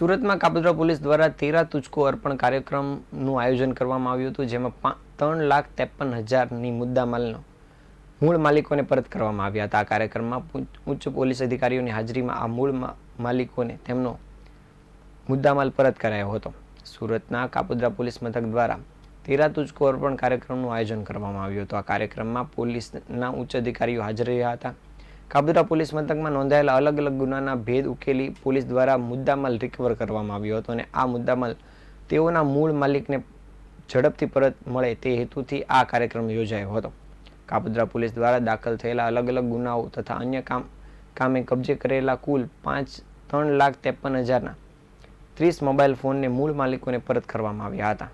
સુરતમાં કાપોદ્રા પોલીસ દ્વારા તેરા તુચકો અર્પણ કાર્યક્રમનું આયોજન કરવામાં આવ્યું હતું, જેમાં ત્રણ લાખ ત્રેપન હજારની મુદ્દામાલનો મૂળ માલિકોને પરત કરવામાં આવ્યા હતા. આ કાર્યક્રમમાં ઉચ્ચ પોલીસ અધિકારીઓની હાજરીમાં આ મૂળ માલિકોને તેમનો મુદ્દામાલ પરત કરાયો હતો. સુરતના કાપોદ્રા પોલીસ મથક દ્વારા તેરા તુચકો અર્પણ કાર્યક્રમનું આયોજન કરવામાં આવ્યું હતું. આ કાર્યક્રમમાં પોલીસના ઉચ્ચ અધિકારીઓ હાજર રહ્યા હતા. કાપોદ્રા પોલીસ મથકમાં નોંધાયેલા અલગ અલગ ગુનાના ભેદ ઉકેલી પોલીસ દ્વારા મુદ્દામાલ રિકવર કરવામાં આવ્યો હતો અને આ મુદ્દામાલ તેઓના મૂળ માલિકને ઝડપથી પરત મળે તે હેતુથી આ કાર્યક્રમ યોજાયો હતો. કાપોદ્રા પોલીસ દ્વારા દાખલ થયેલા અલગ અલગ ગુનાઓ તથા અન્ય કામ, કામે કબજે કરેલા કુલ પાંચ, ત્રણ લાખ ત્રેપન હજારના ત્રીસ મોબાઈલ ફોનને મૂળ માલિકોને પરત કરવામાં આવ્યા હતા.